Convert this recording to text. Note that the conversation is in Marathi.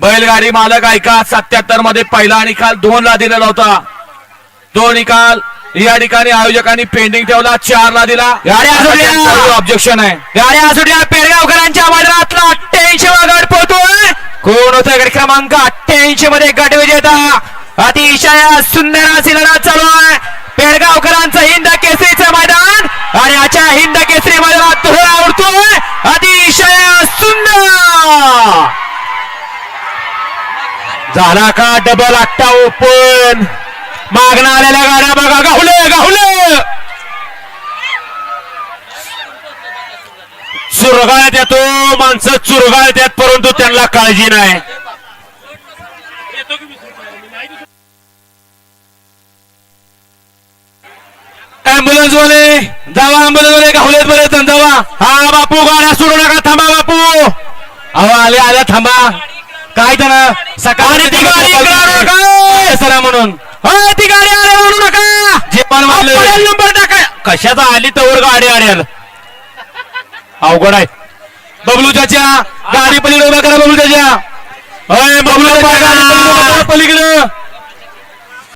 बैलगाडी मालक ऐका सत्याहत्तरमध्ये पहिला निकाल दोन ला दिलेला होता. तो निकाल या ठिकाणी आयोजकांनी पेंडिंग ठेवला चार ला दिला. ऑब्जेक्शन आहे गाड्या सुटल्या पेडगावकरांच्या मैदानातला अठ्ठ्याऐंशी गट पोहतोय कोण होतोय गट क्रमांक अठ्ठ्याऐंशी मध्ये गट विजेता? अतिशय सुंदर अशी लढत चालू आहे. पेडगावकरांचं हिंद केसरीचं मैदान आणि आजच्या हिंद केसरी मैदानात धुळा उडतोय. अतिशय सुंदर! झाला का डबल आट्टा ओपन मागणं आलेल्या गाड्या बघा गाहुले गाहुले! चुरगाळ्यात येतो माणसं चुरगाळ्यात येत परंतु त्यांना काळजी नाही. अँब्युलन्स वाले जावा अँब्युलन्स वाले गाहुलेत बरे जावा. हा बापू गाड्या सोडू नका थांबा बापू. अहो आले आल्या थांबा. काय त्यानं? सकाळी सरा म्हणून. ती गाडी आली म्हणू नका. जे पण नंबर टाका. कशाचा आली तर गाडी आड्याल अवघड आहे. बबलू चाच्या गाडी पलीकडे उभा करा बबलू चाच्या अय बबलू पलीकडे.